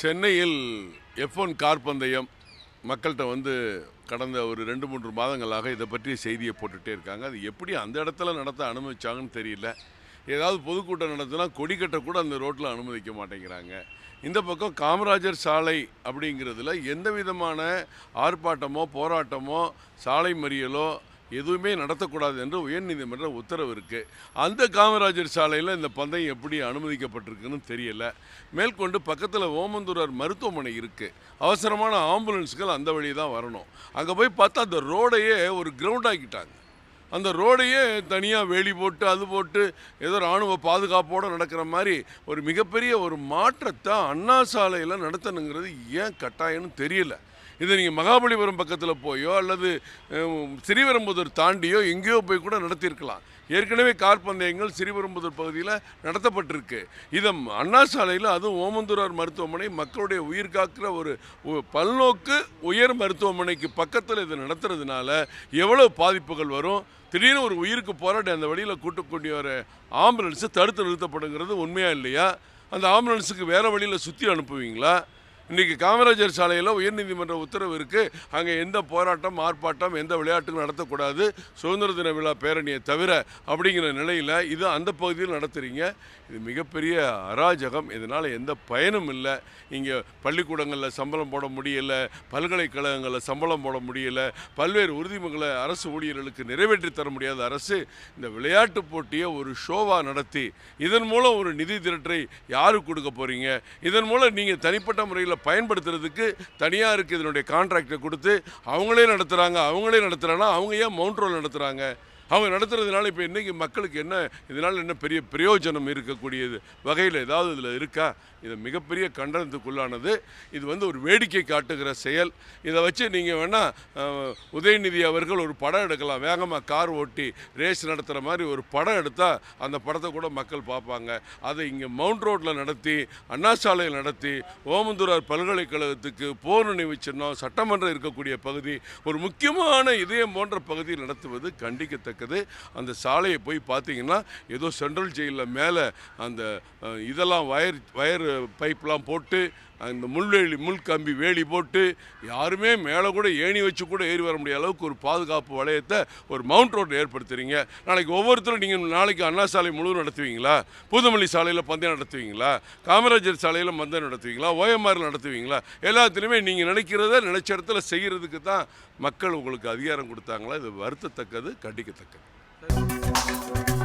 சென்னையில் F one car பந்தயம் மக்கள்கிட்ட வந்து கடந்த ஒரு ரெண்டு மூன்று மாதங்களாக இதை பற்றிய செய்தியை போட்டுகிட்டே இருக்காங்க. அது எப்படி அந்த இடத்துல நடத்த அனுமதிச்சாங்கன்னு தெரியல. ஏதாவது பொதுக்கூட்டம் நடத்தினா கொடி கட்ட கூட அந்த ரோட்டில் அனுமதிக்க மாட்டேங்கிறாங்க. இந்த பக்கம் காமராஜர் சாலை அப்படிங்கிறதுல எந்த விதமான ஆர்ப்பாட்டமோ போராட்டமோ சாலை மறியலோ எதுவுமே நடத்தக்கூடாது என்று உயர்நீதிமன்ற உத்தரவு இருக்குது அந்த காமராஜர் சாலையில் இந்த பந்தயம் எப்படி அனுமதிக்கப்பட்டிருக்குன்னு தெரியல. மேற்கொண்டு பக்கத்தில் ஓமந்தூரார் மருத்துவமனை இருக்குது அவசரமான ஆம்புலன்ஸ்கள் அந்த வழி தான் வரணும். அங்கே போய் பார்த்தா அந்த ரோடையே ஒரு கிரவுண்ட் ஆக்கிட்டாங்க. அந்த ரோடையே தனியாக வேலி போட்டு அது போட்டு ஏதோ ராணுவ பாதுகாப்போடு நடக்கிற மாதிரி ஒரு மிகப்பெரிய ஒரு மாற்றத்தை அண்ணா சாலையில் நடத்தணுங்கிறது ஏன் கட்டாயம்னு தெரியல. இதை நீங்கள் மகாபலிபுரம் பக்கத்தில் போயோ அல்லது அஹ், ஸ்ரீபெரும்புதூர் தாண்டியோ எங்கேயோ போய் கூட நடத்தியிருக்கலாம். ஏற்கனவே கார் பந்தயங்கள் ஸ்ரீபெரும்புதூர் பகுதியில் நடத்தப்பட்டிருக்கு. இதை அண்ணா சாலையில் அதுவும் ஓமந்தூரார் மருத்துவமனை மக்களுடைய உயிர் காக்கிற ஒரு பல்நோக்கு உயர் மருத்துவமனைக்கு பக்கத்தில் இதை நடத்துறதுனால எவ்வளோ பாதிப்புகள் வரும்? திடீர்னு ஒரு உயிருக்கு போராடி அந்த வழியில் கூட்டக்கூடிய ஒரு வர ஆம்புலன்ஸு தடுத்து நிறுத்தப்படுங்கிறது உண்மையாக இல்லையா? அந்த ஆம்புலன்ஸுக்கு வேறு வழியில் சுற்றி அனுப்புவீங்களா? இன்றைக்கி காமராஜர் சாலையில் உயர்நீதிமன்ற உத்தரவு இருக்குது அங்கே எந்த போராட்டம் ஆர்ப்பாட்டம் எந்த விளையாட்டுக்கும் நடத்தக்கூடாது சுதந்திர தின விழா பேரணியை தவிர அப்படிங்கிற நிலையில் இது அந்த பகுதியில் நடத்துகிறீங்க இது மிகப்பெரிய அராஜகம். இதனால் எந்த பயனும் இல்லை. இங்கே பள்ளிக்கூடங்களில் சம்பளம் போட முடியலை. பல்கலைக்கழகங்களில் சம்பளம் போட முடியலை. பல்வேறு உறுதிமொழிகளை அரசு ஊழியர்களுக்கு நிறைவேற்றி தர முடியாத அரசு இந்த விளையாட்டு போட்டியை ஒரு ஷோவாக நடத்தி இதன் மூலம் ஒரு நிதி திரட்டை யாருக்கு கொடுக்க போகிறீங்க இதன் மூலம் நீங்கள் தனிப்பட்ட முறையில் பயன்படுத்துறதுக்கு தனியாருக்கு இதனுடைய கான்ட்ராக்டை கொடுத்து அவங்களே நடத்துகிறாங்க அவங்களே நடத்துகிறாங்கன்னா அவங்க ஏன் மவுண்ட் ரோல் நடத்துகிறாங்க அவங்க நடத்துறதுனால இப்போ இன்றைக்கி மக்களுக்கு என்ன இதனால் என்ன பெரிய பிரயோஜனம் இருக்கக்கூடியது? வகையில் ஏதாவது இதில் இருக்கா? இது மிகப்பெரிய கண்டனத்துக்குள்ளானது. இது வந்து ஒரு வேடிக்கை காட்டுகிற செயல். இதை வச்சு நீங்கள் வேணால் உதயநிதி அவர்கள் ஒரு படம் எடுக்கலாம். வேகமாக கார் ஓட்டி ரேஸ் நடத்துகிற மாதிரி ஒரு படம் எடுத்தால் அந்த படத்தை கூட மக்கள் பார்ப்பாங்க. அதை இங்கே மவுண்ட் ரோட்டில் நடத்தி அண்ணா சாலையில் நடத்தி ஓமந்தூரார் பல்கலைக்கழகத்துக்கு போர் நினைவு சின்னம் சட்டமன்றம் இருக்கக்கூடிய பகுதி ஒரு முக்கியமான இதயம் போன்ற பகுதியில் நடத்துவது கண்டிக்கத்தக்க இருக்குது. அந்த சாலையை போய் பார்த்தீங்கன்னா ஏதோ சென்ட்ரல் ஜெயிலில் மேலே அந்த இதெல்லாம் வயர் வயர் பைப்லாம் போட்டு அந்த முள்வேலி முள் கம்பி வேலி போட்டு யாருமே மேலே கூட ஏணி வச்சு கூட ஏறி வர முடியாத அளவுக்கு ஒரு பாதுகாப்பு வளையத்தை ஒரு மவுண்ட் ரோடு ஏற்படுத்துறீங்க. நாளைக்கு ஒவ்வொருத்தரும் நீங்கள் நாளைக்கு அண்ணா சாலை முழுவதும் நடத்துவீங்களா? பூதமல்லி சாலையில் பந்தயம் நடத்துவீங்களா? காமராஜர் சாலையில் பந்தயம் நடத்துவீங்களா? ஓஎம்ஆர் நடத்துவீங்களா? எல்லாத்துலேயுமே நீங்கள் நினைக்கிறத நினைச்ச இடத்துல செய்கிறதுக்கு தான் மக்கள் உங்களுக்கு அதிகாரம் கொடுத்தாங்களா? இது வருத்தத்தக்கது கண்டிக்கத்தக்கது. കിട്ടും